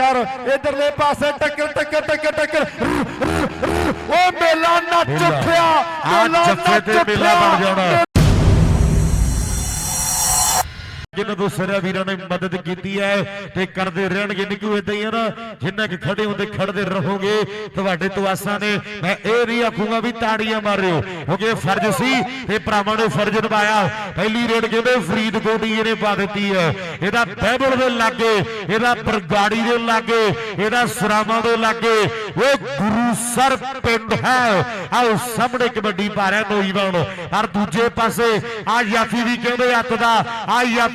ਕਰ। ਇਧਰਲੇ ਪਾਸੇ ਟੱਕਰ ਟੱਕਰ ਟੱਕਰ ਟੱਕਰ। ਉਹ ਮੇਲਾ ਨੱਚ ਉੱਠਿਆ ਮੇਲਾ ਨੱਚ ਉੱਠਿਆ। ਜਿਹਨੂੰ ਦੂਸਰੇ ਵੀਰਾਂ ਹੈ ਤੇ ਕਰਦੇ ਰਹਿਣਗੇ ਨਿੱਕੂ ਇਦਾਂ ਹੀ ਆ ਨਾ, ਜਿੰਨਾ ਕਿ ਖੜੇ ਹੁੰਦੇ ਖੜਦੇ ਰਹੋਗੇ। ਤੁਹਾਡੇ ਤੋਂ ਆਸਾਂ ਨੇ, ਮੈਂ ਇਹ ਨਹੀਂ ਆਖੂਗਾ ਵੀ ਤਾੜੀਆਂ ਮਾਰਿਓ ਕਿਉਂਕਿ ਫਰਜ਼ ਸੀ ਤੇ ਭਰਾਵਾਂ ਨੇ ਫਰਜ਼ ਨਿਭਾਇਆ। ਪਹਿਲੀ ਰੇਡ ਕਹਿੰਦੇ ਫਰੀਦਕੋਟ ਹੀ ਇਹਨੇ ਪਾ ਦਿੱਤੀ ਹੈ। ਇਹਦਾ ਬਹਿਬਲ ਦੇ ਲਾਗੇ, ਇਹਦਾ ਬਰਗਾੜੀ ਦੇ ਲਾਗੇ, ਇਹਦਾ ਸਰਾਵਾਂ ਦੇ ਲਾਗੇ ਉਹ ਗੁਰੂਸਰ ਪਿੰਡ ਹੈ। ਆਓ ਸਾਹਮਣੇ ਕਬੱਡੀ ਪਾ ਰਿਹਾ ਨੌਜਵਾਨ ਹਰ ਦੂਜੇ ਪਾਸੇ ਆ ਯਾਫੀ ਵੀ ਕਹਿੰਦੇ ਅੱਤ ਦਾ। ਆ ਯਾ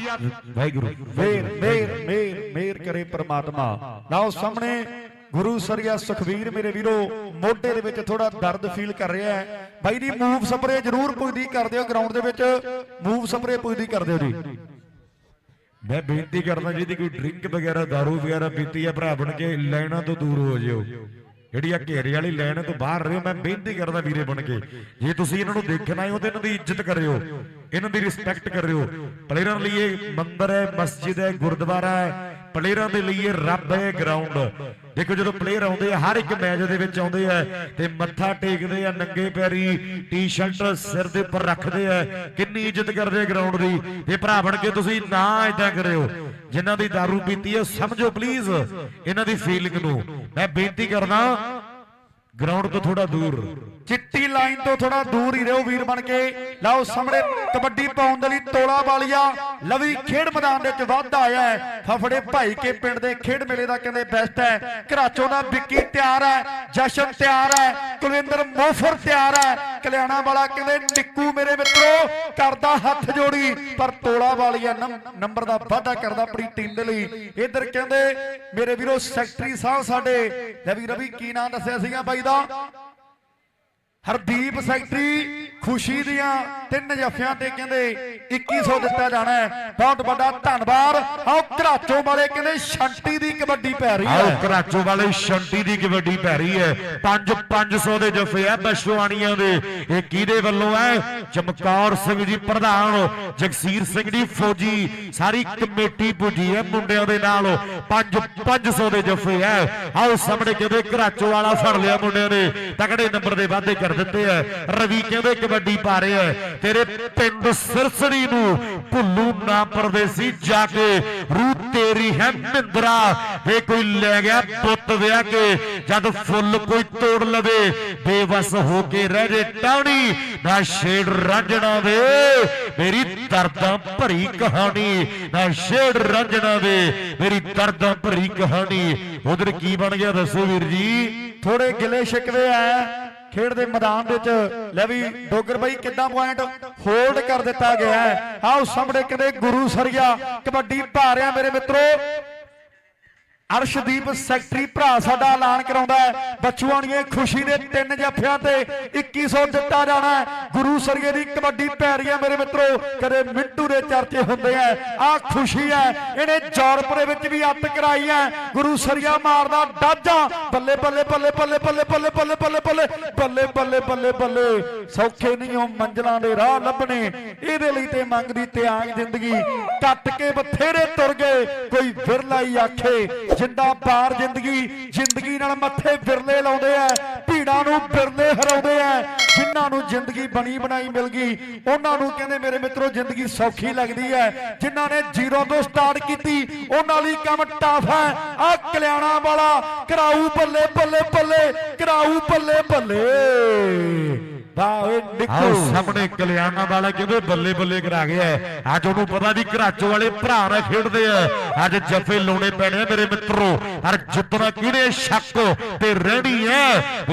ਵਾਹਿਗੁਰੂ ਮੇਰ ਮੇਰ ਮੇਰ ਮੇਰ ਕਰੇ ਪ੍ਰਮਾਤਮਾ। ਲਓ ਸਾਹਮਣੇ ਗੁਰੂ ਸਰੀਆ ਸੁਖਵੀਰ ਮੇਰੇ ਵੀਰੋ ਮੋਢੇ ਦੇ ਵਿੱਚ ਥੋੜਾ ਦਰਦ ਫੀਲ ਕਰ ਰਿਹਾ ਹੈ। ਬਾਈ ਦੀ ਮੂਵ ਸਪਰੇ ਜ਼ਰੂਰ ਪੁੱਜਦੀ ਕਰ ਦਿਓ ਗਰਾਊਂਡ ਦੇ ਵਿੱਚ। ਮੂਵ ਸਪਰੇ ਪੁੱਜਦੀ ਕਰ ਦਿਓ ਜੀ। ਮੈਂ ਬੇਨਤੀ ਕਰਦਾ ਜਿਹਦੀ ਕੋਈ ਡਰਿੰਕ ਵਗੈਰਾ दारू ਵਗੈਰਾ ਪੀਤੀ ਹੈ ਭਰਾ ਬਣ ਕੇ ਲਾਈਨਾਂ ਤੋਂ ਦੂਰ ਹੋ ਜਿਓ। ਜਿਹੜੀ ਆ ਘੇਰੇ ਵਾਲੀ ਲਾਈਨ ਤੋਂ ਬਾਹਰ ਰਹੋ ਮੈਂ ਬੇਨਤੀ ਕਰਦਾ ਵੀਰੇ ਬਣ ਕੇ, ਜੇ ਤੁਸੀਂ ਇਹਨਾਂ ਨੂੰ ਦੇਖਣਾ ਹੈ ਤੇ ਇਹਨਾਂ ਦੀ ਇੱਜ਼ਤ ਕਰਿਓ, ਇਹਨਾਂ ਦੀ ਰਿਸਪੈਕਟ ਕਰਿਓ। ਪਲੇਅਰਾਂ ਲਈ ਇਹ ਮੰਦਿਰ ਹੈ, ਮਸਜਿਦ ਹੈ, ਗੁਰਦੁਆਰਾ ਹੈ, ਪਲੇਅਰਾਂ ਦੇ ਲਈ ਇਹ ਰੱਬ ਹੈ ਗਰਾਊਂਡ ਦੇਖੋ ਜਦੋਂ ਪਲੇਅਰ ਆਉਂਦੇ ਆ, ਹਰ ਇੱਕ ਮੈਚ ਦੇ ਵਿੱਚ ਆਉਂਦੇ ਆ ਤੇ ਮੱਥਾ ਟੇਕਦੇ ਆ, ਨੰਗੇ ਪੈਰੀ ਟੀ-ਸ਼ਰਟ ਸਿਰ ਦੇ ਉੱਪਰ ਰੱਖਦੇ ਆ, ਕਿੰਨੀ ਇੱਜ਼ਤ ਕਰਦੇ ਆ ਗਰਾਊਂਡ ਦੀ। ਇਹ ਭਰਾ ਬਣ ਕੇ ਤੁਸੀਂ ਨਾ ਇਦਾਂ ਕਰਿਓ। ਜਿਨ੍ਹਾਂ ਦੀ दारू ਪੀਤੀ ਹੈ, ਸਮਝੋ ਪਲੀਜ਼ ਇਹਨਾਂ ਦੀ ਫੀਲਿੰਗ ਨੂੰ। ਮੈਂ ਬੇਨਤੀ ਕਰਦਾ ਗਰਾਊਂਡ ਤੋਂ ਥੋੜਾ ਦੂਰ। ਚਿੱਟੀ ਲਾਈਨ ਤੋਂ ਥੋੜਾ ਦੂਰ ਹੀ ਰਹੋ ਵੀਰ ਬਣ ਕੇ। ਲਓ ਸਾਹਮਣੇ ਕਬੱਡੀ ਪਾਉਣ ਦੇ ਲਈ ਤੋਲਾ ਵਾਲੀਆ। ਲਵੀ ਖੇਡ ਮੈਦਾਨ ਦੇ ਵਿੱਚ ਵਾਧਾ ਆਇਆ ਹੈ। ਫਫੜੇ ਭਾਈ ਕੇ ਪਿੰਡ ਦੇ ਖੇਡ ਮੇਲੇ ਦਾ ਕਹਿੰਦੇ ਬੈਸਟ ਹੈ। ਘਰਾਚੋਂ ਦਾ ਵਿੱਕੀ ਤਿਆਰ ਹੈ, ਜਸ਼ਨ ਤਿਆਰ ਹੈ, ਕੁਲਵਿੰਦਰ ਮੋਫਰ ਤਿਆਰ ਹੈ। ਕਲਿਆਣਾ ਵਾਲਾ ਕਹਿੰਦੇ ਨਿੱਕੂ ਮੇਰੇ ਮਿੱਤਰੋ, ਕਰਦਾ ਹੱਥ ਜੋੜੀ, ਪਰ ਤੋਲਾ ਵਾਲੀਆ ਨੰਬਰ ਦਾ ਵਾਧਾ ਕਰਦਾ ਆਪਣੀ ਟੀਮ ਦੇ ਲਈ। ਇਧਰ ਕਹਿੰਦੇ, ਮੇਰੇ ਵੀਰੋ, ਸੈਕਟਰੀ ਸਾਹਿਬ ਸਾਡੇ। ਰਵੀ ਰਵੀ, ਕੀ ਨਾਮ ਦੱਸਿਆ ਸੀਗਾ ਬਾਈ ਦਾ? ਹਰਦੀਪ ਸੈਕਟਰੀ। ਖੁਸ਼ੀ ਦੀਆਂ ਤਿੰਨ ਜੱਫਿਆਂ ਤੇ ਕਹਿੰਦੇ 2100 ਦਿੱਤਾ ਜਾਣਾ ਹੈ। ਬਹੁਤ ਵੱਡਾ ਧੰਨਵਾਦ। ਆਓ ਘਰਾਚੋਂ ਵਾਲੇ ਕਹਿੰਦੇ ਸ਼ੰਟੀ ਦੀ ਕਬੱਡੀ ਪੈ ਰਹੀ ਆਓ ਹੈ ਵਾਲੇ ਸ਼ੰਟੀ ਦੀ ਕਬੱਡੀ ਪੈ ਰਹੀ ਹੈ। 5 500 ਦੇ ਜਫੇ ਆ ਬਸ਼ਵਾਣੀਆਂ ਦੇ। ਇਹ ਕਿਹਦੇ ਵੱਲੋਂ ਹੈ? ਚਮਕੌਰ ਸਿੰਘ ਜੀ ਪ੍ਰਧਾਨ, ਜਗਸੀਰ ਸਿੰਘ ਜੀ ਫੌਜੀ। ਸਾਰੀ ਕਮੇਟੀ ਪੁੱਜੀ ਹੈ ਮੁੰਡਿਆਂ ਦੇ ਨਾਲ। 5 500 ਦੇ ਜਫੇ ਹੈ ਆਓ ਸਾਹਮਣੇ ਕਹਿੰਦੇ ਘਰਾਚੋ ਵਾਲਾ ਫੜ ਲਿਆ ਮੁੰਡਿਆਂ ਨੇ। ਤਕੜੇ ਨੰਬਰ ਦੇ ਵਾਅਦੇ ਕਰ ਦਿੱਤੇ ਹੈ ਰਵੀ ਕਹਿੰਦੇ ਕਬੱਡੀ ਪਾ ਰਿਹਾ ਹੈ। ਤੇਰੇ ਪਿੰਡ ਸਿਰਸੜੀ ਨੂੰ ਭੁੱਲੂ ਨਾ ਪਰਦੇਸੀ ਜਾ ਕੇ। ਰੂ ਤੇਰੀ ਹੈ ਮਿੰਦਰਾ। ਵੇ ਕੋਈ ਲੈ ਗਿਆ ਪੁੱਤ ਵਿਆਹ ਕੇ। ਜਦ ਫੁੱਲ ਕੋਈ ਤੋੜ ਲਵੇ, ਬੇਵਸ ਹੋ ਕੇ ਰਹਿ ਜੇ ਟਾਉਣੀ ਨਾ ਛੇੜ ਰਾਂਝਣਾ ਵੇ। ਮੇਰੀ ਦਰਦਾਂ ਭਰੀ ਕਹਾਣੀ। ਨਾ ਛੇੜ ਰਾਂਝਣਾ ਵੇ। ਮੇਰੀ ਦਰਦਾਂ ਭਰੀ ਕਹਾਣੀ। ਉਧਰ ਕੀ ਬਣ ਗਿਆ ਦੱਸੋ ਵੀਰ ਜੀ? ਥੋੜੇ ਗਿਲੇ ਸ਼ਿਕਵੇ ਆ। ਖੇਡ ਦੇ ਮੈਦਾਨ ਦੇ ਵਿੱਚ ਲੈ ਵੀ ਡੋਗਰ ਬਾਈ ਕਿੱਦਾਂ ਪੁਆਇੰਟ ਹੋਲਡ ਕਰ ਦਿੱਤਾ ਗਿਆ ਹੈ। ਆਓ ਸਾਹਮਣੇ ਕਹਿੰਦੇ ਗੁਰੂ ਸਰੀਆ ਕਬੱਡੀ ਭਾਰਿਆ ਮੇਰੇ ਮਿੱਤਰੋ। ਅਰਸ਼ਦੀਪ ਸੈਕਟਰੀ ਭਰਾ ਸਾਡਾ ਐਲਾਨ ਕਰਾਉਂਦਾ ਹੈ ਬੱਚੂਆਣੀਏ ਖੁਸ਼ੀ ਦੇ ਤਿੰਨ ਜੱਫਿਆਂ ਤੇ 2100 ਦਿੱਤਾ ਜਾਣਾ ਗੁਰੂ ਸਰੀਏ ਦੀ ਕਬੱਡੀ ਪੈ ਰਹੀ ਹੈ ਮੇਰੇ ਮਿੱਤਰੋ ਕਦੇ ਮਿੰਟੂ ਦੇ ਚਰਚੇ ਹੁੰਦੇ ਆ ਆ ਖੁਸ਼ੀ ਹੈ ਇਹਨੇ ਯੂਰਪ ਦੇ ਵਿੱਚ ਵੀ ਅੱਤ ਕਰਾਈ ਹੈ ਗੁਰੂ ਸਰੀਆ ਮਾਰਦਾ ਡਾਜਾ ਬੱਲੇ ਬੱਲੇ ਬੱਲੇ ਬੱਲੇ ਬੱਲੇ ਬੱਲੇ ਬੱਲੇ ਬੱਲੇ ਬੱਲੇ ਬੱਲੇ ਬੱਲੇ ਬੱਲੇ ਬੱਲੇ ਸੌਖੇ ਨਹੀਂ ਉਹ ਮੰਜ਼ਲਾਂ ਦੇ ਰਾਹ ਲੱਭਣੇ ਇਹਦੇ ਲਈ ਤੇ ਮੰਗਦੀ ਤਿਆਗ ਜ਼ਿੰਦਗੀ ਕੱਟ ਕੇ ਬਥੇਰੇ ਤੁਰ ਗਏ ਕੋਈ ਵਿਰਲਾ ਹੀ ਆਖੇ ਜਿੰਦਾ ਪਾਰ ਜ਼ਿੰਦਗੀ ਜ਼ਿੰਦਗੀ ਨਾਲ ਮੱਥੇ ਵਿਰਲੇ ਲਾਉਂਦੇ ਆ ਭੀੜਾਂ ਨੂੰ ਵਿਰਲੇ ਹਰਾਉਂਦੇ ਆ ਜਿਨ੍ਹਾਂ ਨੂੰ ਜ਼ਿੰਦਗੀ ਬਣੀ ਬਣਾਈ ਮਿਲ ਗਈ, ਉਹਨਾਂ ਨੂੰ ਕਹਿੰਦੇ ਮੇਰੇ ਮਿੱਤਰੋ ਜ਼ਿੰਦਗੀ ਸੌਖੀ ਲੱਗਦੀ ਹੈ ਜਿਨ੍ਹਾਂ ਨੇ ਜ਼ੀਰੋ ਤੋਂ ਸਟਾਰਟ ਕੀਤੀ, ਉਹਨਾਂ ਲਈ ਕੰਮ ਟਫ ਹੈ ਆ ਕਲਿਆਣਾ ਵਾਲਾ, ਕਰਾਊ ਬੱਲੇ ਬੱਲੇ ਬੱਲੇ, ਕਰਾਊ ਬੱਲੇ ਬੱਲੇ। ਵਾਹ ਓਏ ਆਓ ਸਾਹਮਣੇ ਕਲਿਆਣਾ ਵਾਲਾ ਕਹਿੰਦੇ ਬੱਲੇ ਬੱਲੇ ਕਰਾ ਗਿਆ ਹੈ। ਅੱਜ ਉਹਨੂੰ ਪਤਾ ਵੀ ਘਰਾਚੋ ਵਾਲੇ ਭਰਾ ਨਾਲ ਖੇਡਦੇ ਆ। ਅੱਜ ਜੱਫੇ ਲਾਉਣੇ ਪੈਣੇ ਆ ਮੇਰੇ ਮਿੱਤਰੋ। ਹਰ ਜਿੱਤਣਾ ਕਿਹੜੇ ਸ਼ੱਕ ਤੇ ਰਹਿਣੀ ਹੈ।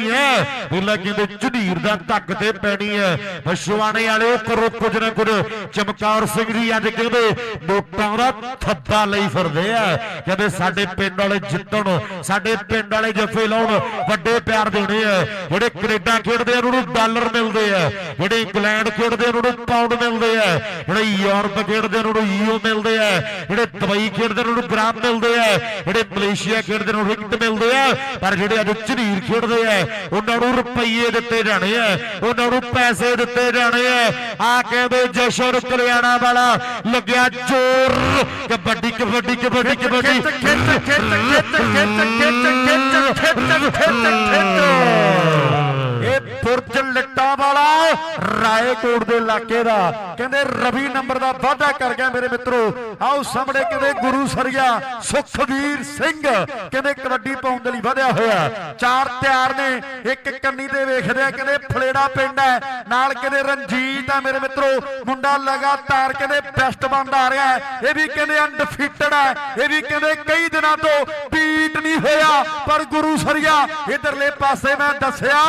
ਪੈਣੀ ਹੈ। ਬੁੱਲਾ ਕਹਿੰਦੇ ਝੁਨੀਰ ਦਾ ਧੱਕ ਤੇ ਪੈਣੀ ਹੈ। ਮਸ਼ਵਾਣੇ ਵਾਲੇ ਕਰੋ ਕੁਝ ਨਾ ਕੁਝ ਚਮਕੌਰ ਸਿੰਘ ਜੀ ਅੱਜ ਕਹਿੰਦੇ ਨੋਟਾਂ ਦਾ ਥੱਬਾ ਲਈ ਫਿਰਦੇ ਆ। ਕਹਿੰਦੇ ਸਾਡੇ ਪਿੰਡ ਵਾਲੇ ਜਿੱਤਣ, ਸਾਡੇ ਪਿੰਡ ਵਾਲੇ ਜੱਫੇ ਲਾਉਣ ਵੱਡੇ ਪਿਆਰ ਦੇਣੇ ਆ। ਜਿਹੜੇ ਕੈਨੇਡਾ ਖੇਡਦੇ ਆ, ਉਹਨਾਂ ਨੂੰ ਡਾਲਰ ਮਿਲਦੇ ਆ। ਜਿਹੜੇ ਇੰਗਲੈਂਡ ਖੇਡਦੇ ਆ, ਉਹਨਾਂ ਨੂੰ ਪਾਉਂਡ ਮਿਲਦੇ ਆ। ਜਿਹੜੇ ਯੂਰਪ ਖੇਡਦੇ ਆ, ਉਹਨਾਂ ਨੂੰ ਯੂਰੋ ਮਿਲਦੇ ਆ। ਜਿਹੜੇ ਦੁਬਈ ਖੇਡਦੇ ਆ, ਉਹਨਾਂ ਨੂੰ ਗ੍ਰਾਮ ਮਿਲਦੇ ਆ। ਜਿਹੜੇ ਮਲੇਸ਼ੀਆ ਖੇਡਦੇ ਆ, ਉਹਨਾਂ ਨੂੰ ਰਿਕਟ ਮਿਲਦੇ ਆ। ਪਰ ਜਿਹੜੇ ਅੱਜ ਝਨੀਰ ਖੇਡਦੇ ਆ ਉਹਨਾਂ ਨੂੰ ਰੁਪਈਏ ਦਿੱਤੇ ਜਾਣੇ ਆ ਉਹਨਾਂ ਨੂੰ ਪੈਸੇ ਦਿੱਤੇ ਜਾਣੇ ਆ। ਆ ਕਹਿੰਦੇ ਜਸ਼ਨ ਕਲਿਆਣਾ ਵਾਲਾ ਲੱਗਿਆ ਜ਼ੋਰ। ਕਬੱਡੀ ਕਬੱਡੀ ਕਬੱਡੀ ਕਬੱਡੀ। ਖਿੱਚ, ਖਿੱਚ, ਖਿੱਚ, ਖਿੱਚ ਖਿੱਚ ਖਿੱਚ ਖਿੱਚ ਖਿੱਚ ਖਿੱਚ। ਇਹ ਬੁਰਜ ਲਿੱਟਾਂ ਵਾਲਾ ਰਾਏਕੋਟ ਦੇ ਇਲਾਕੇ ਦਾ। ਕਹਿੰਦੇ ਰਵੀ ਨੰਬਰ ਦਾ ਵਾਅਦਾ ਕਰ ਗਿਆ ਮੇਰੇ ਮਿੱਤਰੋ। ਆਓ ਸਾਹਮਣੇ ਕਹਿੰਦੇ ਗੁਰੂ ਸਰੀਆ ਸੁਖਵੀਰ ਸਿੰਘ। ਕਹਿੰਦੇ ਕਬੱਡੀ ਪਾਉਣ ਦੇ ਲਈ ਵਧਿਆ ਹੋਇਆ। ਚਾਰ ਤਿਆਰ ਨੇ, ਇੱਕ ਕੰਨੀ ਤੇ ਵੇਖਦੇ ਆ, ਕਹਿੰਦੇ ਫਲੇੜਾ ਪਿੰਡ ਹੈ। ਨਾਲ ਕਹਿੰਦੇ ਰਣਜੀਤ ਆ ਮੇਰੇ ਮਿੱਤਰੋ। ਮੁੰਡਾ ਲਗਾਤਾਰ ਕਹਿੰਦੇ ਬੈਸਟ ਬਣਦਾ ਆ ਰਿਹਾ ਇਹ ਵੀ ਕਹਿੰਦੇ ਅਨਡਿਫੀਟਡ ਹੈ। ਇਹ ਵੀ ਕਹਿੰਦੇ ਕਈ ਦਿਨਾਂ ਤੋਂ ਬੀਟ ਨਹੀਂ ਹੋਇਆ। ਪਰ ਗੁਰੂ ਸਰੀਆ ਇਧਰਲੇ ਪਾਸੇ ਮੈਂ ਦੱਸਿਆ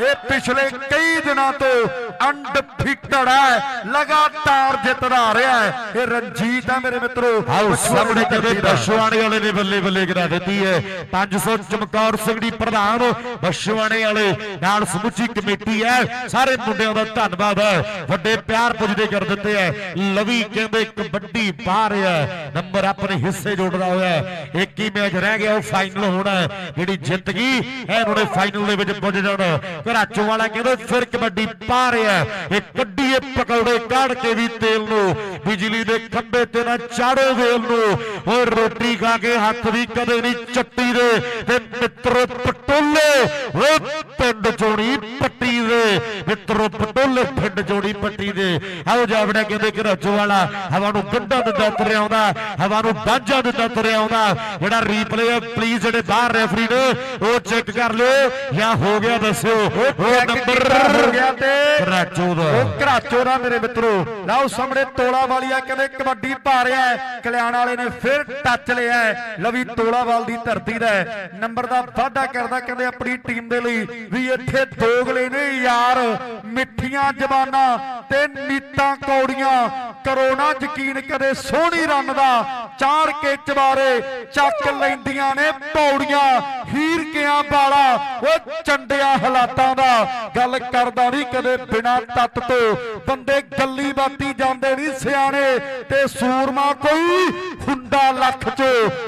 ਇਹ ਪਿਛਲੇ ਕਈ ਦਿਨਾਂ ਤੋਂ ਅਨਡਿਫੀਟਡ ਹੈ ਲਗਾਤਾਰ ਜਿੱਤਦਾ ਆ ਰਿਹਾ ਹੈ। ਇਹ ਰਣਜੀਤ ਹੈ ਮੇਰੇ ਮਿੱਤਰੋ। ਆਓ ਸਾਹਮਣੇ ਕਹਿੰਦੇ ਬਸ਼ਵਾਣੇ ਵਾਲੇ ਨੇ ਬੱਲੇ ਬੱਲੇ ਕਰਾ ਦਿੱਤੀ ਹੈ। 500 ਚਮਕੌਰ ਸਿੰਘ ਦੀ ਪ੍ਰਧਾਨ ਬਸ਼ਵਾਣੇ ਵਾਲੇ ਨਾਲ ਸਮੁੱਚੀ ਕਮੇਟੀ ਹੈ। ਸਾਰੇ ਮੁੰਡਿਆਂ ਦਾ ਧੰਨਵਾਦ ਹੈ। ਵੱਡੇ ਪਿਆਰ ਪੁੱਜਦੇ ਕਰ ਦਿੱਤੇ ਹੈ। ਲਵੀ ਕਹਿੰਦੇ ਕਬੱਡੀ ਪਾ ਰਿਹਾ ਹੈ। ਨੰਬਰ ਆਪਣੇ ਹਿੱਸੇ ਜੋੜਦਾ ਹੋਇਆ ਇੱਕ ਹੀ ਮੈਚ ਰਹਿ ਗਿਆ ਉਹ ਫਾਈਨਲ ਹੋਣਾ ਜਿਹੜੀ ਜਿੱਤ ਗਈ ਇਹਨਾਂ ਨੇ ਫਾਈਨਲ ਦੇ ਵਿੱਚ ਪੁੱਜ ਜਾਣਾ ਘਰਾਚੋਂ ਵਾਲਾ ਕਹਿੰਦੇ ਫਿਰ ਕਬੱਡੀ ਪਾ ਰਿਹਾ ਹੈ। ਇਹ ਕੱਢੀਏ ਪਕੌੜੇ ਕਾੜ ਕੇ ਵੀ ਤੇਲ ਨੂੰ ਬਿਜਲੀ ਦੇ ਖੰਭੇ ਤੇ ਨਾ ਚਾੜੋ ਵੇਲ ਨੂੰ। ਓਏ ਰੋਟੀ ਖਾ ਕੇ ਹੱਥ ਵੀ ਕਦੇ ਨਹੀਂ ਚੱਟੀ ਦੇ। ਤੇ ਮਿੱਤਰੋ ਪਟੋਲੇ ਓਏ ਪਿੰਡ ਚੋਣੀ ਪੱਟੀ ਦੇ। ਮਿੱਤਰੋ ਪਟੋਲੇ ਪਿੰਡ ਚੋਣੀ ਪੱਟੀ ਦੇ। ਆਓ ਜਾਵੜਾ ਕਹਿੰਦੇ ਘਰਾਚੋਂ ਵਾਲਾ ਹਵਾ ਨੂੰ ਗੰਡਾ ਦਿੰਦਾ ਤੁਰਿਆ ਆਉਂਦਾ ਹਵਾ ਨੂੰ ਬਾਝਾ ਦਿੰਦਾ ਤੁਰਿਆ ਆਉਂਦਾ। ਜਿਹੜਾ ਰੀਪਲੇ ਪਲੀਜ਼ ਜਿਹੜੇ ਬਾਹਰ ਰੈਫਰੀ ਨੇ ਉਹ ਚੈੱਕ ਕਰ ਲਿਓ। ਜਾਂ ਹੋ ਗਿਆ ਦੱਸਿਓ। ਉਹ ਨੰਬਰ ਹੋ ਗਿਆ ਤੇ ਘਰਾਚੋਂ ਦਾ ਉਹ ਘਰਾਚੋ ਦਾ ਮੇਰੇ ਮਿੱਤਰੋ। ਲਓ ਸਾਹਮਣੇ ਤੋਲਾ ਵਾਲੀਆ ਕਹਿੰਦੇ ਕਬੱਡੀ ਪਾ ਰਿਹਾ ਕਲਿਆਣ ਵਾਲੇ ਨੇ ਫਿਰ ਟੱਚ ਲਿਆ ਲਵੀ ਤੋਲਾਵਾਲ ਦੀ ਧਰਤੀ ਦਾ ਨੰਬਰ ਦਾ ਵਾਅਦਾ ਕਰਦਾ ਕਹਿੰਦੇ ਆਪਣੀ ਟੀਮ ਦੇ ਲਈ। ਵੀ ਇੱਥੇ ਦੋਗਲੇ ਨੇ ਯਾਰ, ਮਿੱਠੀਆਂ ਜ਼ਬਾਨਾਂ ਤੇ ਨੀਤਾਂ ਕੌੜੀਆਂ। ਕਰੋ ਨਾ ਯਕੀਨ ਕਦੇ ਸੋਹਣੀ ਰੰਨ ਦਾ ਚਾੜ ਕੇ ਚਵਾਰੇ ਚੱਕ ਲੈਂਦੀਆਂ ਨੇ ਪੌੜੀਆਂ। ਹੀਰ ਕਿਆਂ ਵਾਲਾ ਉਹ ਚੰਡਿਆ ਹਾਲਾਤਾਂ ਦਾ। ਗੱਲ ਕਰਦਾ ਨਹੀਂ ਕਦੇ ਬਿਨਾ ਤੱਤ ਤੋਂ ਬੰਦੇ ਗੱਲੀ ਬਾਤੀ ਜਾਂਦੇ ਨਹੀਂ ਸਿਆਣੇ ਤੇ ਸੂਰਮਾ ਕੋਈ ਹੁੰਦਾ ਲੱਖ ਚ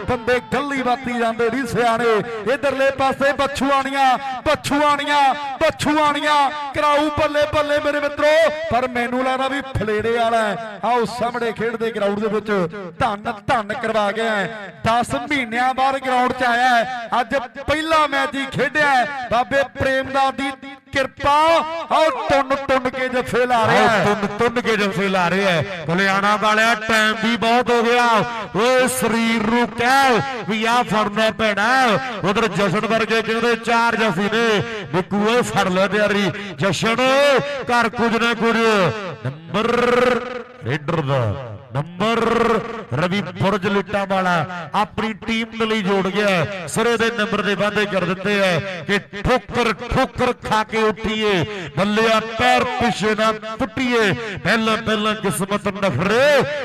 ਬੰਦੇ ਗੱਲੀ ਬਾਤੀ ਜਾਂਦੇ ਨਹੀਂ ਸਿਆਣੇ। ਇਧਰਲੇ ਪਾਸੇ ਬੱਛੂਆਣੀਆਂ ਬੱਛੂਆਣੀਆਂ ਬੱਛੂਆਣੀਆਂ ਕਰਾਊ ਬੱਲੇ ਬੱਲੇ ਮੇਰੇ ਮਿੱਤਰੋ, ਪਰ ਮੈਨੂੰ ਲੱਗਦਾ ਵੀ ਫਲੇੜੇ ਵਾਲਾ ਹੈ। ਆਓ ਸਾਹਮਣੇ ਖੇਡਦੇ ਗਰਾਊਂਡ ਦੇ ਵਿੱਚ। ਧੰਨ ਧੰਨ ਕਰਵਾ ਗਿਆ ਹੈ 10 ਮਹੀਨਿਆਂ ਬਾਅਦ ਗਰਾਊਂਡ 'ਚ ਆਇਆ ਅੱਜ ਪਹਿਲਾ ਮੈਚ ਹੀ ਖੇਡਿਆ ਬਾਬੇ ਪ੍ਰੇਮਦਾਸ ਦੀ ਕਿਰਪਾ ਆਓ ਟੁੰਨ ਟੁੰਨ ਕੇ ਜੱਫੇ ਲਾ ਰਿਹਾ ਹੈ। ਤੁੰਨ ਤੁੰਨ ਕੇ ਜੱਫੇ ਲਾ ਰਹੇ ਐ ਕਲਿਆਣਾ ਵਾਲਿਆ ਟਾਈਮ ਵੀ ਬਹੁਤ ਹੋ ਗਿਆ। ਓਏ ਸਰੀਰ ਨੂੰ ਕਹਿ ਵੀ ਆ ਫੜਨਾ ਪੈਣਾ ਉਧਰ ਜਸ਼ਨ ਵਰਗੇ ਕਹਿੰਦੇ ਚਾਰ ਜਫੀ ਨੇ। ਬਿੱਕੂ ਓਏ ਫੜ ਲੈ ਤਿਆਰੀ। ਜਸ਼ਨ ਕਰ ਕੁਝ ਨਾ ਕੁਝ। ਨੰਬਰ ਰੇਡਰ ਦਾ। ਨੰਬਰ। ਰਵੀ ਫੁਰਜ ਲਿੱਟਾਂ ਵਾਲਾ ਆਪਣੀ ਟੀਮ ਦੇ ਲਈ ਜੋੜ ਗਿਆ ਸਿਰੇ ਦੇ ਨੰਬਰ ਦੇ ਵਾਅਦੇ ਕਰ ਦਿੱਤੇ ਐ ਕਿ ਠੋਕਰ ਠੋਕਰ ਖਾ ਕੇ ਉੱਠੀਏ ਬੱਲਿਆ ਪੈਰ ਪਿਛੇ ਨਾ ਪੁੱਟੀਏ ਪਹਿਲਾਂ ਪਹਿਲਾਂ ਕਿਸਮਤ ਨਫਰੇ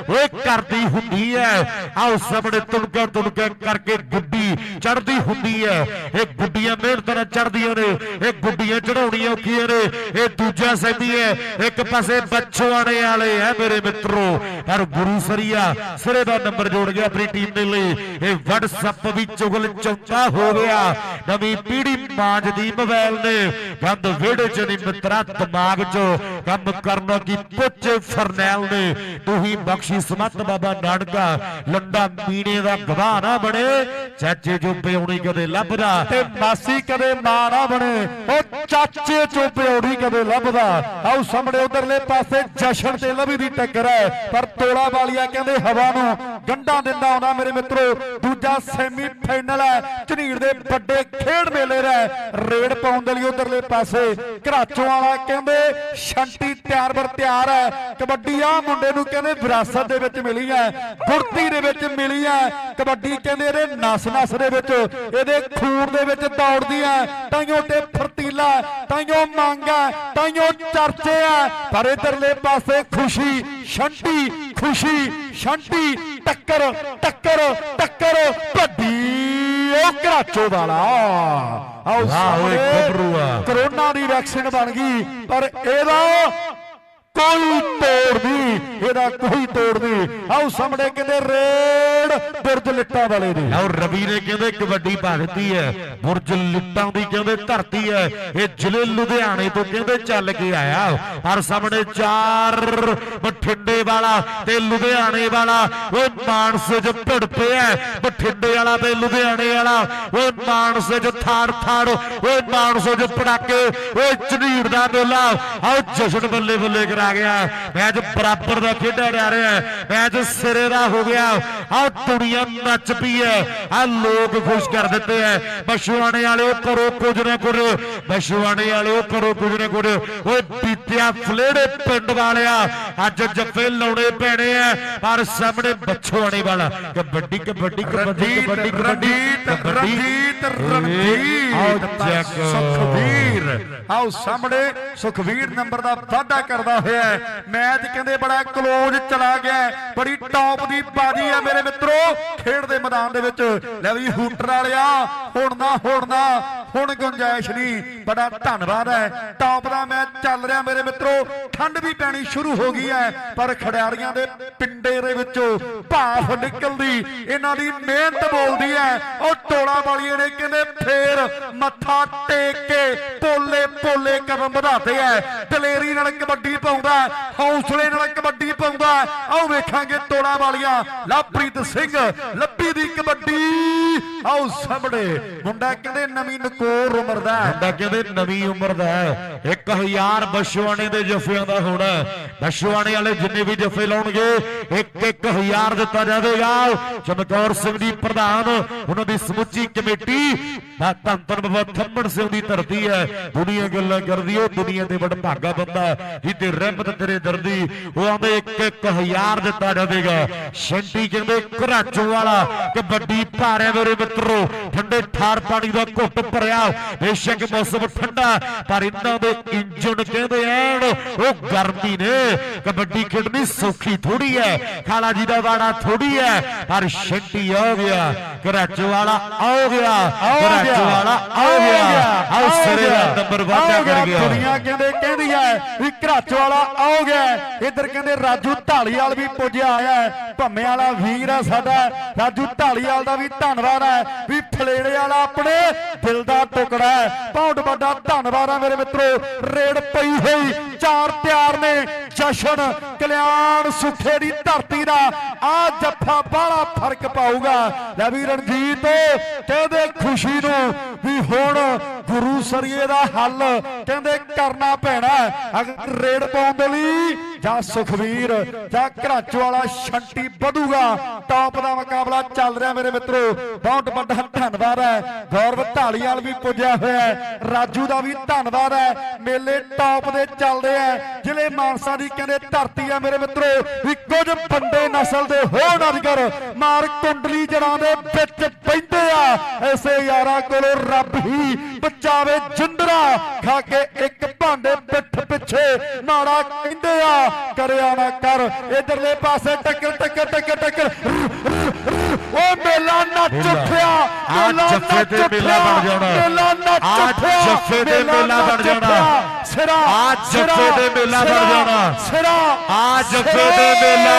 ਓਏ ਕਰਦੀ ਹੁੰਦੀ ਐ ਆਓ ਸਾਹਮਣੇ ਤੁਣਕਾ ਤੁਣਕਾ ਕਰਕੇ ਗੁੱਡੀ ਚੜਦੀ ਹੁੰਦੀ ਐ ਇਹ ਗੁੱਡੀਆਂ ਮਿਹਨਤ ਨਾਲ ਚੜਦੀਆਂ ਨੇ, ਇਹ ਗੁੱਡੀਆਂ ਚੜਾਉਣੀਆਂ ਔਖੀਆਂ ਨੇ, ਇਹ ਦੂਜਾ ਸੈਂਦੀ ਐ ਇੱਕ ਪਾਸੇ ਬੱਚਵਾਣੇ ਵਾਲੇ ਐ ਮੇਰੇ ਮਿੱਤਰੋ, ਪਰ ਗੁਰੂ ਸਰੀਆ ਸਿਰੇ ਦਾ ਨੰਬਰ ਜੋੜ ਗਿਆ ਆਪਣੀ ਟੀਮ ਦੇ ਲਈ। ਇਹ WhatsApp ਵੀ ਚੁਗਲ ਚੌਥਾ ਹੋ ਗਿਆ। ਨਵੀਂ ਪੀੜ੍ਹੀ ਮਾਂਜਦੀ ਮੋਬਾਈਲ ਨੇ ਗੰਦ ਵਿਹੜੇ ਚ ਨਹੀਂ, ਮਿੱਤਰਾ, ਦਿਮਾਗ ਚ ਕੰਮ ਕਰਨਾ ਕੀ ਪੁੱਛ ਫਰਨੈਲ ਨੇ। ਤੂੰ ਹੀ ਬਖਸ਼ੀ ਸਮਤ ਬਾਬਾ ਨਾਨਕਾ ਲੰਡਾ ਮੀਣੇ ਦਾ ਗਵਾਹ ਨਾ ਬਣੇ। ਚਾਚੇ ਜੋ ਪਿਉਣੀ ਕਦੇ ਲੱਭਦਾ ਤੇ ਮਾਸੀ ਕਦੇ ਮਾਂ ਨਾ ਬਣੇ। ਉਹ ਚਾਚੇ ਚੋਂ ਪਿਉੜੀ ਕਦੇ ਲੱਭਦਾ। ਆਓ ਸਾਹਮਣੇ ਉਧਰਲੇ ਪਾਸੇ ਜਸ਼ਨ ਤੇ ਲਵੀ ਦੀ ਟੱਕਰ ਹੈ। ਪਰ ਤੋੜਾ ਤੋਲਾ ਵਾਲੀਆ ਕਹਿੰਦੇ ਹਵਾ ਨੂੰ ਗੰਡਾ ਦਿੰਦਾ ਆਉਂਦਾ ਮੇਰੇ ਮਿੱਤਰੋ। ਦੂਜਾ ਸੈਮੀ ਫਾਈਨਲ ਹੈ। ਝਨੀੜ ਦੇ ਵੱਡੇ ਖੇਡ ਮੇਲੇ ਦਾ ਰੇਡ ਪਾਉਣ ਦੇ ਲਈ ਉਧਰਲੇ ਪਾਸੇ ਘਰਾਚੋਂ ਵਾਲਾ ਕਹਿੰਦੇ ਸ਼ੰਟੀ ਤਿਆਰ ਬਰ ਤਿਆਰ ਹੈ। ਕਬੱਡੀ ਆ ਮੁੰਡੇ ਨੂੰ ਕਹਿੰਦੇ ਵਿਰਾਸਤ ਦੇ ਵਿੱਚ ਮਿਲੀ ਹੈ। ਗੁਰਤੀ ਦੇ ਵਿੱਚ ਮਿਲੀ ਹੈ। ਕਬੱਡੀ ਕਹਿੰਦੇ ਇਹਦੇ ਨਸ ਨਸ ਦੇ ਵਿੱਚ, ਇਹਦੇ ਖੂਨ ਦੇ ਵਿੱਚ ਦੌੜਦੀ ਹੈ। ਤਾਈਓ ਤੇ ਫਰਤੀਲਾ, ਤਾਈਓ ਮੰਗਾ ਤਾਈਓ ਚਰਚੇ ਹੈ। ਪਰ ਇਧਰਲੇ ਪਾਸੇ ਖੁਸ਼ੀ ਸ਼ੰਟੀ ਖੁਸ਼ੀ ਸ਼ੰਟੀ ਟੱਕਰ ਟੱਕਰ ਟੱਕਰ ਭੱਡੀ ਉਹ ਘਰਾਚੋ ਵਾਲਾ ਆਓ ਆ। ਕਰੋਨਾ ਦੀ ਵੈਕਸੀਨ ਬਣ ਗਈ ਪਰ ਇਹਦਾ ਕੋਈ ਤੋੜ ਨਹੀਂ, ਇਹਦਾ ਕੋਈ ਤੋੜ ਨਹੀਂ। ਆਓ ਸਾਹਮਣੇ ਕਹਿੰਦੇ ਰੇਡ ਬੁਰਜ ਲਿੱਟਾਂ ਵਾਲੇ ਦੀ ਲਓ ਰਵੀ ਨੇ ਕਹਿੰਦੇ, ਕਬੱਡੀ ਪਾ ਹੈ। ਬੁਰਜ ਲਿੱਟਾਂ ਦੀ ਕਹਿੰਦੇ ਧਰਤੀ ਹੈ। ਇਹ ਜ਼ਿਲ੍ਹੇ ਲੁਧਿਆਣੇ ਤੋਂ ਕਹਿੰਦੇ ਚੱਲ ਕੇ ਆਇਆ। ਹਰ ਸਾਹਮਣੇ ਚਾਰ ਬਠਿੰਡੇ ਵਾਲਾ ਤੇ ਲੁਧਿਆਣੇ ਵਾਲਾ। ਉਹ ਮਾਨਸੇ ਚ ਭਿੜ ਪਿਆ ਬਠਿੰਡੇ ਵਾਲਾ ਤੇ ਲੁਧਿਆਣੇ ਵਾਲਾ। ਉਹ ਮਾਨਸੇ ਚ ਥਾੜ ਥਾੜ ਉਹ ਮਾਨਸੇ ਚ ਪੜਾਕੇ ਉਹ ਝਨੀੜ ਦਾ ਮੇਲਾ। ਆਓ ਜਸ਼ਨ ਬੱਲੇ ਬੱਲੇ ਕਰਾ ਗਿਆ। ਮੈਚ ਬਰਾਬਰ ਦਾ ਖੇਡਿਆ ਜਾ ਰਿਹਾ। ਹੈ ਮੈਚ ਸਿਰੇ ਦਾ ਹੋ ਗਿਆ। ਆਹ ਦੁਨੀਆ ਨੱਚ ਪਈ ਹੈ। ਆ ਲੋਕ ਖੁਸ਼ ਕਰ ਦਿੱਤੇ ਐ ਬਸ਼ੂਆਣੇ ਵਾਲਿਓ ਕਰੋ ਕੁਝ ਨਾ ਕੁਝ। ਬਸ਼ੂਆਣੇ ਵਾਲਿਓ ਕਰੋ ਕੁਝ ਨਾ ਕੁਝ। ਓਏ ਬੀਤਿਆ ਫਲੇੜੇ ਪਿੰਡ ਵਾਲਿਆ। ਅੱਜ ਜੱਫੇ ਲਾਉਣੇ ਪੈਣੇ ਐ ਪਰ ਸਾਹਮਣੇ ਬਛੂਆਣੇ ਵਾਲਾ। ਕਬੱਡੀ ਕਬੱਡੀ ਕਬੱਡੀ ਕਬੱਡੀ ਕਬੱਡੀ ਰਣਜੀਤ ਰਣਜੀਤ ਸੁਖਵੀਰ। ਆਓ ਸਾਹਮਣੇ ਸੁਖਵੀਰ ਨੰਬਰ ਦਾ ਵਾਅਦਾ ਕਰਦਾ ਹੋਇਆ। ਹੈ। ਮੈਚ ਕਹਿੰਦੇ ਬੜਾ ਕਲੋਜ਼ ਚਲਾ ਗਿਆ ਬੜੀ ਟੌਪ ਦੀ ਬਾਜੀ ਹੈ ਮੇਰੇ ਮਿੱਤਰੋ। ਖੇਡ ਦੇ ਮੈਦਾਨ ਦੇ ਵਿੱਚ ਲੈ ਵੀ ਹੂਟਰ ਵਾਲਿਆ। ਹੁਣ ਨਾ ਹੁਣ ਨਾ, ਹੁਣ ਗੁੰਜਾਇਸ਼ ਨਹੀਂ। ਬੜਾ ਧੰਨਵਾਦ ਹੈ। ਟੌਪ ਦਾ ਮੈਚ ਚੱਲ ਰਿਹਾ ਮੇਰੇ ਮਿੱਤਰੋ। ਠੰਡ ਵੀ ਪੈਣੀ ਸ਼ੁਰੂ ਹੋ ਗਈ ਹੈ। ਪਰ ਖਿਡਾਰੀਆਂ ਦੇ ਪਿੰਡੇ ਦੇ ਵਿੱਚੋਂ ਭਾਫ ਨਿਕਲਦੀ। ਇਹਨਾਂ ਦੀ ਮਿਹਨਤ ਬੋਲਦੀ ਹੈ। ਉਹ ਟੋਲਾ ਵਾਲੀਏ ਨੇ ਕਹਿੰਦੇ ਫੇਰ ਮੱਥਾ ਟੇਕ ਕੇ ਪੋਲੇ ਪੋਲੇ ਕਦਮ ਵਧਾਤੇ ਐ ਦਲੇਰੀ ਨਾਲ ਕਬੱਡੀ ਪਾਉਂਦਾ ਹੈ, ਹੌਸਲੇ ਨਾਲ ਕਬੱਡੀ ਪਾਉਂਦਾ ਆਓ ਵੇਖਾਂਗੇ ਟੋਲਾ ਵਾਲੀਆਂ। ਲਵਪ੍ਰੀਤ ਸਿੰਘ ਲੱਭੀ ਦੀ ਕਬੱਡੀ। ਆਓ ਸਾਹਮਣੇ। ਮੁੰਡਾ ਕਹਿੰਦੇ ਨਵੀਂ ਨਕੋਰ ਉਮਰ ਦਾ ਹੈ। ਮੁੰਡਾ ਕਹਿੰਦੇ ਨਵੀਂ ਉਮਰ ਦਾ ਹੈ। 1000 ਬਸ਼ਵਾਣੇ ਦੇ ਜਫਿਆਂ ਦਾ ਹੋਣਾ ਬਸ਼ਵਾਣੇ ਵਾਲੇ ਜਿੰਨੇ ਵੀ ਜਫੇ ਲਾਉਣਗੇ 1 1000 ਦਿੱਤਾ ਜਾਵੇਗਾ। ਚਮਕੌਰ ਸਿੰਘ ਦੀ ਪ੍ਰਧਾਨ, ਉਹਨਾਂ ਦੀ ਸਮੁੱਚੀ ਕਮੇਟੀ ਦਾ ਧੰਨ ਬਾਬਾ ਥੰਮਣ ਸਿੰਘ ਦੀ ਧਰਤੀ ਹੈ। ਦੁਨੀਆ ਗੱਲਾਂ ਕਰਦੀ ਉਹ ਦੁਨੀਆ ਦੇ ਵੱਡ ਭਾਗਾ ਬੰਦਾ ਜਿਹਦੇ ਰਹਿਮਤ ਤੇਰੇ ਦਰਦੀ ਉਹ ਆਂਦੇ 1 1000 ਦਿੱਤਾ ਜਾਵੇਗਾ। ਸ਼ੰਟੀ ਕਹਿੰਦੇ, ਘਰਾਚੋਂ ਵਾਲਾ ਕਬੱਡੀ ਭਾਰਿਆ ਮੇਰੇ ਮਿੱਤਰੋ, ਠੰਡੇ ਠਾਰ ਪਾਣੀ ਦਾ ਘੁੱਟ ਭਰਿਆ, ਬੇਸ਼ੱਕ ਮੌਸਮ ਠੰਡਾ ਪਰ ਇਹਨਾਂ ਦੇ ਇੰਜਣ ਕਹਿੰਦੇ ਐਨ, ਉਹ ਗਰਮੀ ਨੇ। ਕਬੱਡੀ ਖੇਡਣੀ ਸੌਖੀ ਥੋੜੀ ਹੈ ਖਾਲਾ ਜੀ ਦਾ ਵਾੜਾ ਥੋੜੀ ਹੈ ਪਰ ਸ਼ੰਟੀ ਆ ਗਿਆ ਘਰਾਚੋਂ ਵਾਲਾ ਆ ਗਿਆ ਘਰਾਚੋਂ ਵਾਲਾ ਆ ਗਿਆ ਆਹ ਸਿਰੇ ਦਾ ਨੰਬਰ ਵਾਧਾ ਕਰ ਗਿਆ। ਦੁਨੀਆ ਕਹਿੰਦੇ ਕਹਿੰਦੀ ਹੈ ਵੀ ਘਰਾਚੋ ਵਾਲਾ ਆਓ ਗਿਆ ਇੱਧਰ ਕਹਿੰਦੇ ਰਾਜੂ ਢਾਲੀਵਾਲ ਵੀ ਪੁੱਜਿਆ ਆਇਆ ਭੰਮੇ ਵਾਲਾ ਵੀਰ ਆ ਸਾਡਾ ਰਾਜੂ ਢਾਲੀਵਾਲ ਦਾ ਵੀ ਧੰਨਵਾਦ ਹੈ ਵੀ ਫਲੇੜੇ ਵਾਲਾ ਆਪਣੇ ਦਿਲ ਦਾ ਟੁਕੜਾ ਹੈ ਬਹੁਤ ਵੱਡਾ ਧੰਨਵਾਦ ਹੈ ਮੇਰੇ ਮਿੱਤਰੋ ਰੇਡ ਪਈ ਹੋਈ ਚਾਰ ਪਿਆਰ ਨੇ ਜਸ਼ਨ ਕਲਿਆਣ ਸੁਖੇ ਦੀ ਧਰਤੀ ਦਾ ਆ ਜੱਫਾ ਬਾਹਲਾ ਫ਼ਰਕ ਪਾਊਗਾ। ਲੈ ਵੀ ਰਣਜੀਤ ਕਹਿੰਦੇ ਖੁਸ਼ੀ ਨੂੰ ਵੀ ਹੁਣ ਗੁਰੂ ਸਰੀਏ ਦਾ ਹੱਲ ਕਹਿੰਦੇ ਕਰਨਾ ਪੈਣਾ ਹੈ। ਅਗਰ ਰੇਡ ਪਾਉਣ ਦੇ ਲਈ ਜਾਂ ਸੁਖਵੀਰ ਜਾਂ ਘਰਾਚੋ ਵਾਲਾ ਛੰਟੀ ਵਧੂਗਾ ਟੌਪ ਦਾ ਮੁਕਾਬਲਾ ਚੱਲ ਰਿਹਾ ਮੇਰੇ ਮਿੱਤਰੋ। ਬਹੁਤ ਵੱਡਾ ਧੰਨਵਾਦ ਹੈ। ਗੌਰਵ ਢਾਲੀਵਾਲ ਵੀ ਪੁੱਜਿਆ ਹੋਇਆ ਹੈ। ਰਾਜੂ ਦਾ ਵੀ ਧੰਨਵਾਦ ਹੈ। ਮੇਲੇ ਟੌਪ ਦੇ ਚੱਲਦੇ ਆ ਜ਼ਿਲ੍ਹੇ ਮਾਨਸਾ ਦੀ ਕਹਿੰਦੇ ਧਰਤੀ ਆ ਮੇਰੇ ਮਿੱਤਰੋ। ਵੀ ਕੁਝ ਬੰਦੇ ਨਸਲ ਦੇ ਹੋਣ ਅਧਿਕਾਰ ਮਾਰ ਕੁੰਡਲੀ ਜੜਾਂ ਦੇ ਵਿੱਚ ਪੈਂਦੇ ਆ। ਐਸੇ ਯਾਰਾਂ ਕੋਲੋਂ ਰੱਬ ਹੀ ਬਚਾਵੇ ਜਿੰਦਰਾ, ਖਾ ਕੇ ਇੱਕ ਭਾਂਡੇ ਪਿੱਠ ਪਿੱਛੇ ਨਾੜਾ ਕਹਿੰਦੇ ਆ, ਕਰਿਆ ਨਾ ਕਰ, ਇਧਰਲੇ ਪਾਸੇ ਟੱਕਰ ਟੱਕਰ ਟੱਕਰ ਟੱਕਰ ਓ ਮੇਲਾ ਨੱਚ। ਉੱਠਿਆ ਮੇਲਾ ਜੱਫੇ ਤੇ ਮੇਲਾ ਬਣ ਜਾਣਾ। ਮੇਲਾ ਨੱਚ ਉੱਠਿਆ, ਜੱਫੇ ਤੇ ਮੇਲਾ ਬਣ ਜਾਣਾ। ਸਿਰਾ ਆਹ ਜੱਫੇ ਤੇ ਮੇਲਾ ਬਣ ਜਾਣਾ। ਸਿਰਾ ਆ ਜੱਫੇ। ਦੇ ਮੇਲਾ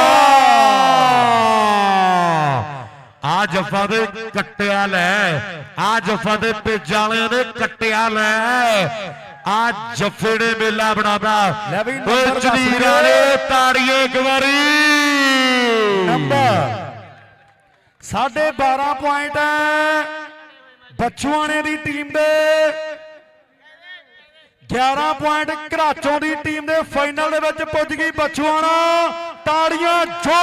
ਆ ਜੱਫਾ ਦੇ ਕੱਟਿਆ ਲੈ ਆ ਜੱਫਾ ਦੇ ਪੇਜਾਂ ਵਾਲਿਆਂ ਨੇ ਕੱਟਿਆ ਲੈ ਆ ਜੱਫੇ ਨੇ ਮੇਲਾ ਬਣਾਦਾ ਓਏ ਜਨੀਰਾਂ। ਨੇ ਤਾੜੀਏ ਇੱਕ ਵਾਰੀ ਨੰਬਰ ਸਾਢੇ 12 ਪੁਆਇੰਟ ਹੈ। ਬੱਚੂਆਣੇ ਦੀ ਟੀਮ ਦੇ 11 ਪੁਆਇੰਟ ਘਰਾਚੋਂ ਦੀ ਟੀਮ ਦੇ ਫਾਈਨਲ ਦੇ ਵਿੱਚ ਪੁੱਜ ਗਈ ਬੱਚੂਆਣਾ। ਤਾੜੀਆਂ ਜੋ